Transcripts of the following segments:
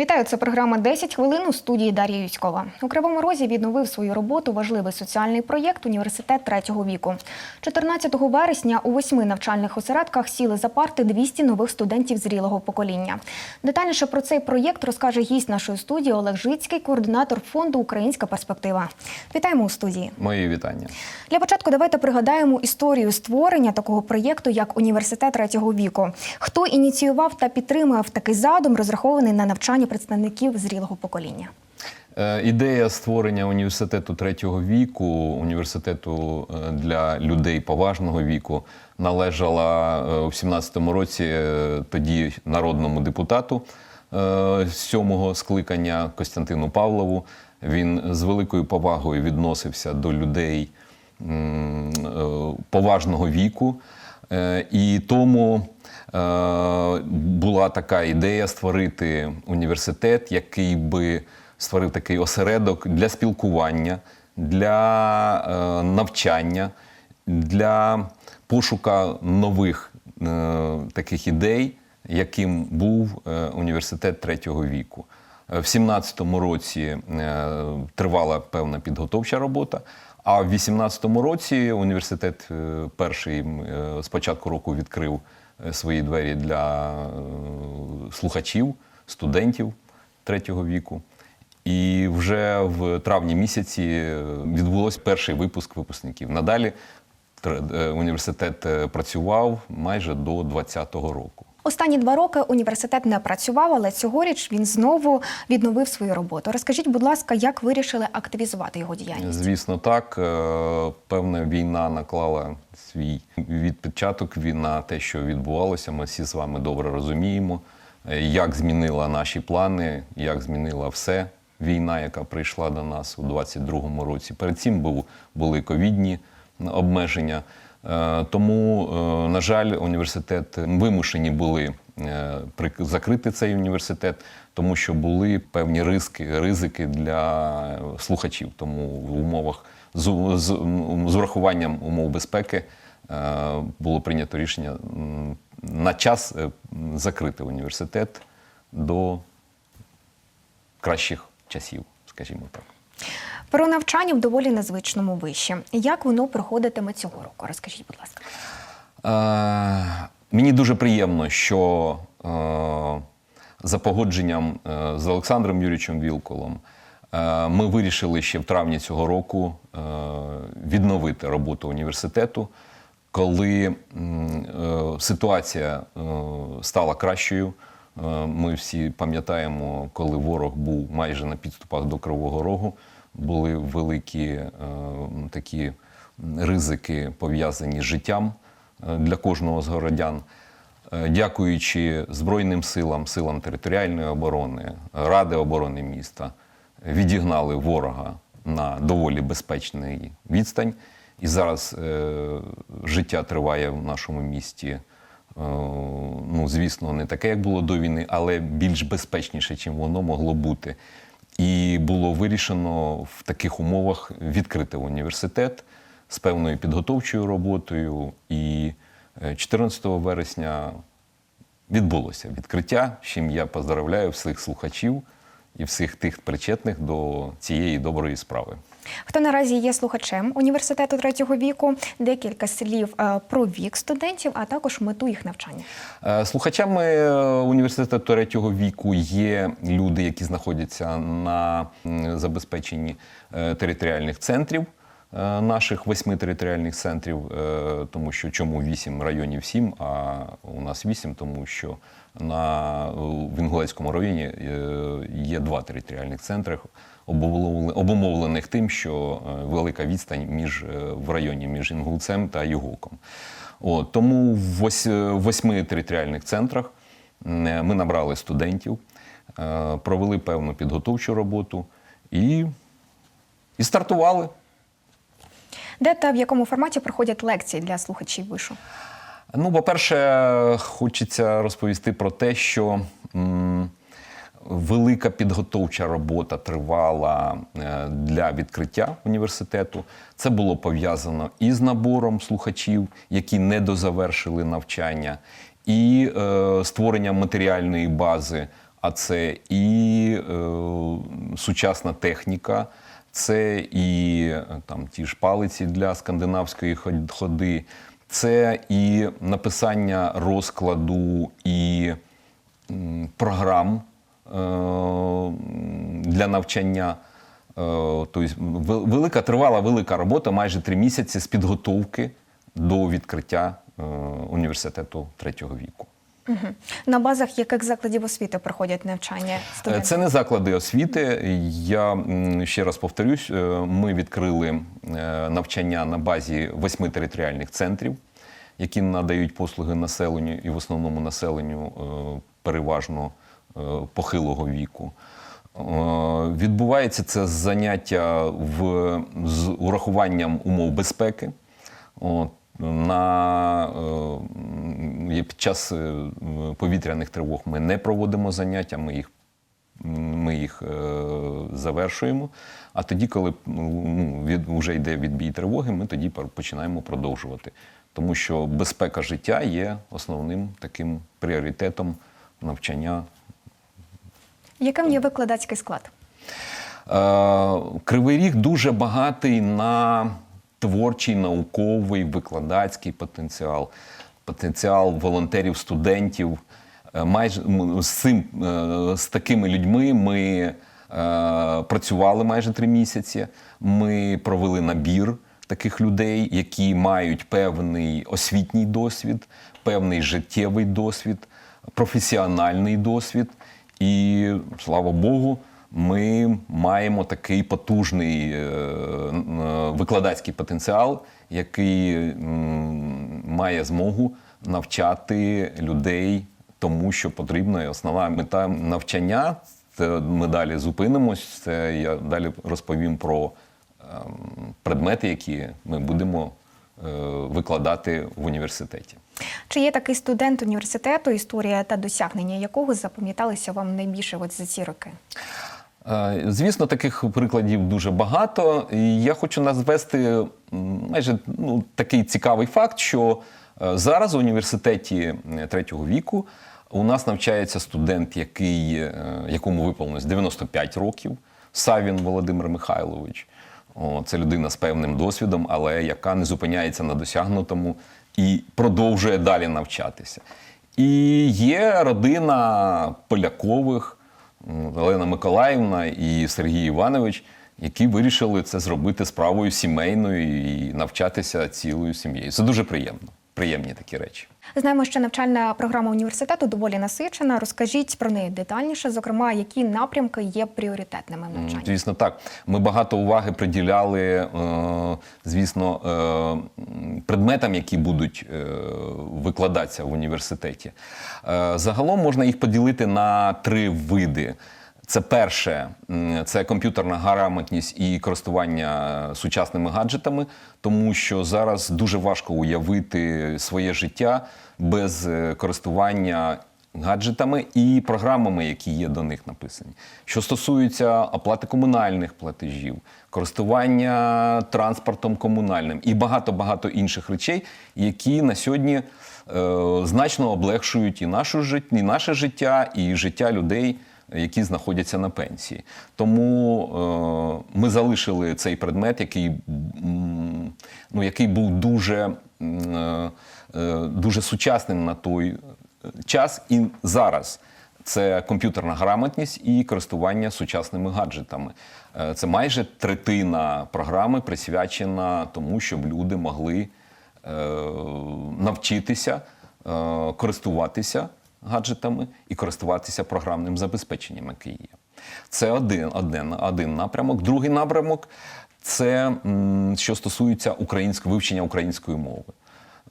Вітаю, це програма «10 хвилин у студії Дар'я Юськова. У Кривому Розі відновив свою роботу важливий соціальний проєкт Університет третього віку. 14 вересня у восьми навчальних осередках сіли за парти 200 нових студентів зрілого покоління. Детальніше про цей проєкт розкаже гість нашої студії Олег Жицький, координатор фонду Українська перспектива. Вітаємо у студії. Мої вітання. Для початку давайте пригадаємо історію створення такого проєкту, як університет третього віку. Хто ініціював та підтримав такий задум, розрахований на навчання представників зрілого покоління? Е, Ідея створення університету третього віку, університету е, для людей поважного віку, належала е, у 17-му році тоді народному депутату сьомого скликання Костянтину Павлову. Він з великою повагою відносився до людей поважного віку. І тому була така ідея створити університет, який би створив такий осередок для спілкування, для е, навчання, для пошука нових е, таких ідей, яким був е, університет третього віку. Е, В 17-му році е, тривала певна підготовча робота. А в 18-му році університет е, перший м, е, з початку року відкрив е, свої двері для е, слухачів, студентів третього віку. І вже в травні місяці відбулося відбулось перший випуск випускників. Надалі е, університет е, працював майже до 2020 року. Останні два роки університет не працював, але цьогоріч він знову відновив свою роботу. Розкажіть, будь ласка, як вирішили активізувати його діяльність? Звісно, так. Е, Певна війна наклала свій відпечаток ві- на те, що відбувалося. Ми всі з вами добре розуміємо, е, як змінила наші плани, як змінила все війна, яка прийшла до нас у 22-му році. Перед цим був, були ковідні обмеження. Е, Тому, е, на жаль, університет вимушені були е, закрити цей університет, тому що були певні ризики, ризики для слухачів. Тому в умовах з, з, з урахуванням умов безпеки було прийнято рішення на час закрити університет до кращих часів, скажімо так. Про навчання в доволі незвичному виші. Як воно проходитиме цього року? Розкажіть, будь ласка. Е, мені дуже приємно, що е, за погодженням е, з Олександром Юрійовичем Вілколом е, ми вирішили ще в травні цього року е, відновити роботу університету, коли е, ситуація е, стала кращою. Ми всі пам'ятаємо, коли ворог був майже на підступах до Кривого Рогу, були великі е, такі ризики пов'язані з життям е, для кожного з городян. Е, Дякуючи Збройним силам, силам територіальної оборони, Ради оборони міста, відігнали ворога на доволі безпечний відстань. І зараз е, життя триває в нашому місті. е, Ну, звісно, не таке, як було до війни, але більш безпечніше, чим воно могло бути. І було вирішено в таких умовах відкрити університет з певною підготовчою роботою. І е, 14 вересня відбулося відкриття, з чим я поздравляю всіх слухачів і всіх тих причетних до цієї доброї справи. Хто наразі є слухачем університету третього віку? Декілька слів е, про вік студентів, а також мету їх навчання. Е, Слухачами е, університету третього віку є люди, які знаходяться на забезпеченні територіальних центрів. Е, Наших восьми територіальних центрів, е, тому що чому вісім районів сім, а у нас вісім, тому що на в Інгулецькому районі е, є два територіальних центри, обумовле- обумовлених тим, що велика відстань між в районі між Інгулцем та Югулком. От, тому в восьми територіальних центрах ми набрали студентів, провели певну підготовчу роботу і, і стартували. Де та в якому форматі проходять лекції для слухачів вишу? Ну, по-перше, хочеться розповісти про те, що м, велика підготовча робота тривала е, для відкриття університету. Це було пов'язано і з набором слухачів, які не дозавершили навчання, і е, створенням матеріальної бази А це і е, сучасна техніка, це і е, там ті ж палиці для скандинавської ходи, це і написання розкладу і програм е, для навчання. Тобто велика тривала велика робота, майже три місяці з підготовки до відкриття університету третього віку. На базах яких закладів освіти проходять навчання студентів? Це не заклади освіти. Я ще раз повторюсь: е, ми відкрили е, навчання на базі восьми територіальних центрів, які надають послуги населенню і в основному населенню е, переважно похилого віку. Відбувається це заняття в, з урахуванням умов безпеки. От, на, е, під час е, повітряних тривог ми не проводимо заняття, ми їх, ми їх е, завершуємо. А тоді, коли ну, від, вже йде відбій тривоги, ми тоді починаємо продовжувати. Тому що безпека життя є основним таким пріоритетом навчання Яким є викладацький склад? Кривий Ріг дуже багатий на творчий, науковий, викладацький потенціал, потенціал волонтерів, студентів. Е, Майже з цим е, з такими людьми ми е, працювали майже три місяці. Ми провели набір таких людей, які мають певний освітній досвід, певний життєвий досвід, професіональний досвід. І слава Богу, ми маємо такий потужний е, е, викладацький потенціал, який має змогу навчати людей тому, що потрібно. І основна мета навчання. Це ми далі зупинимось. Це я далі розповім про ем, предмети, які ми будемо е, викладати в університеті. Чи є такий студент університету, історія та досягнення якого запам'яталися вам найбільше от за ці роки? Е, Звісно, таких прикладів дуже багато. І я хочу назвести майже ну, такий цікавий факт, що е, зараз у університеті е, третього віку у нас навчається студент, який, якому виповнилось 95 років, Савін Володимир Михайлович. О, Це людина з певним досвідом, але яка не зупиняється на досягнутому і продовжує далі навчатися. І є родина Полякових. Олена Миколаївна і Сергій Іванович, які вирішили це зробити справою сімейною і навчатися цілою сім'єю. Це дуже приємно. Приємні такі речі. Знаємо, що навчальна програма університету доволі насичена. Розкажіть про неї детальніше, зокрема, які напрямки є пріоритетними в навчанні. Звісно, так. Ми багато уваги приділяли, е, звісно, е, предметам, які будуть е, викладатися в університеті. Загалом можна їх поділити на три види. Це перше, це комп'ютерна грамотність і користування сучасними гаджетами, тому що зараз дуже важко уявити своє життя без е, користування гаджетами і програмами, які є до них написані. Що стосується оплати комунальних платежів, користування транспортом комунальним і багато-багато інших речей, які на сьогодні е, значно облегшують і, нашу і наше життя, і життя людей. Які знаходяться на пенсії, тому е, ми залишили цей предмет, який, ну, який був дуже, е, е, дуже сучасним на той час і зараз. Це комп'ютерна грамотність і користування сучасними гаджетами. Це майже третина програми присвячена тому, щоб люди могли навчитися користуватися гаджетами і користуватися програмним забезпеченням, яке є. Це один, один, один напрямок. Другий напрямок це що стосується українського вивчення української мови.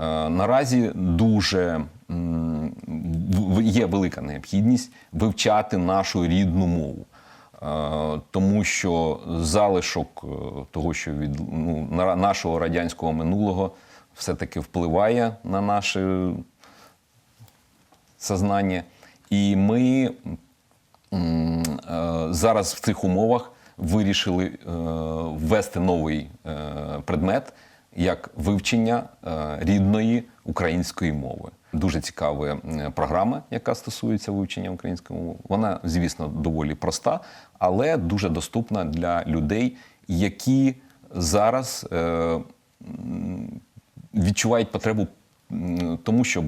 Е, Наразі дуже є велика необхідність вивчати нашу рідну мову. Е, Тому що залишок е, того, що від ну, нашого радянського минулого все-таки впливає на наше сознання. І ми е, зараз в цих умовах вирішили е, ввести новий е, предмет, як вивчення рідної української мови. Дуже цікава програма, яка стосується вивчення української мови. Вона, звісно, доволі проста, але дуже доступна для людей, які зараз відчувають потребу тому, щоб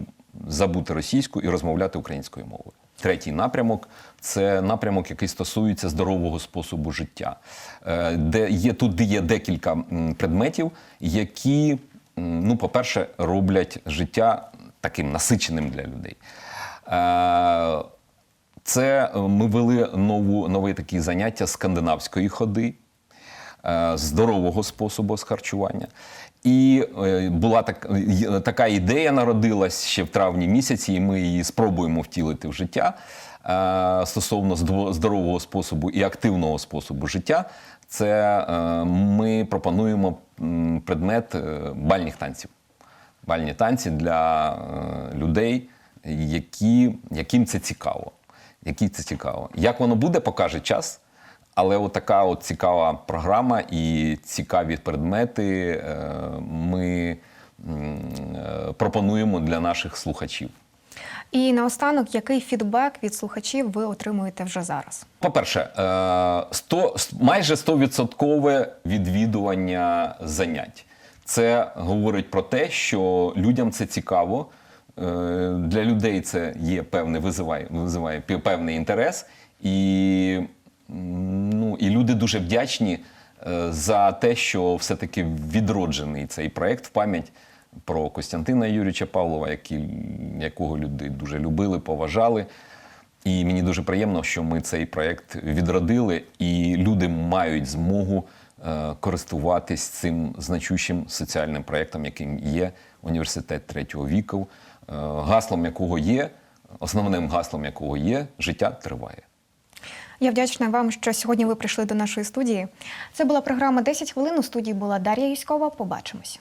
забути російську і розмовляти українською мовою. Третій напрямок це напрямок, який стосується здорового способу життя, Е, де є тут є декілька предметів, які, ну, по-перше, роблять життя таким насиченим для людей. Е, Це е, ми вели нову, нове такі заняття скандинавської ходи, здорового способу з харчування. І е, була так, е, така ідея народилась ще в травні місяці, і ми її спробуємо втілити в життя е, стосовно здорового способу і активного способу життя. Це ми пропонуємо предмет бальних танців. Бальні танці для людей, які, яким це цікаво. Які це цікаво. Як воно буде, покаже час. Але от така от цікава програма і цікаві предмети е, ми е, пропонуємо для наших слухачів. І наостанок, який фідбек від слухачів ви отримуєте вже зараз? По-перше, е, 100, майже 100% відвідування занять. Це говорить про те, що людям це цікаво. е, Для людей це є певний, визиває, визиває певний інтерес. І, ну, і люди дуже вдячні е, за те, що все-таки відроджений цей проєкт в пам'ять про Костянтина Юрійовича Павлова, який, якого люди дуже любили, поважали. І мені дуже приємно, що ми цей проєкт відродили, і люди мають змогу е, користуватись цим значущим соціальним проєктом, яким є університет третього віку, е, гаслом якого є, основним гаслом якого є життя триває. Я вдячна вам, що сьогодні ви прийшли до нашої студії. Це була програма «10 хвилин. У студії була Дар'я Юськова. Побачимось.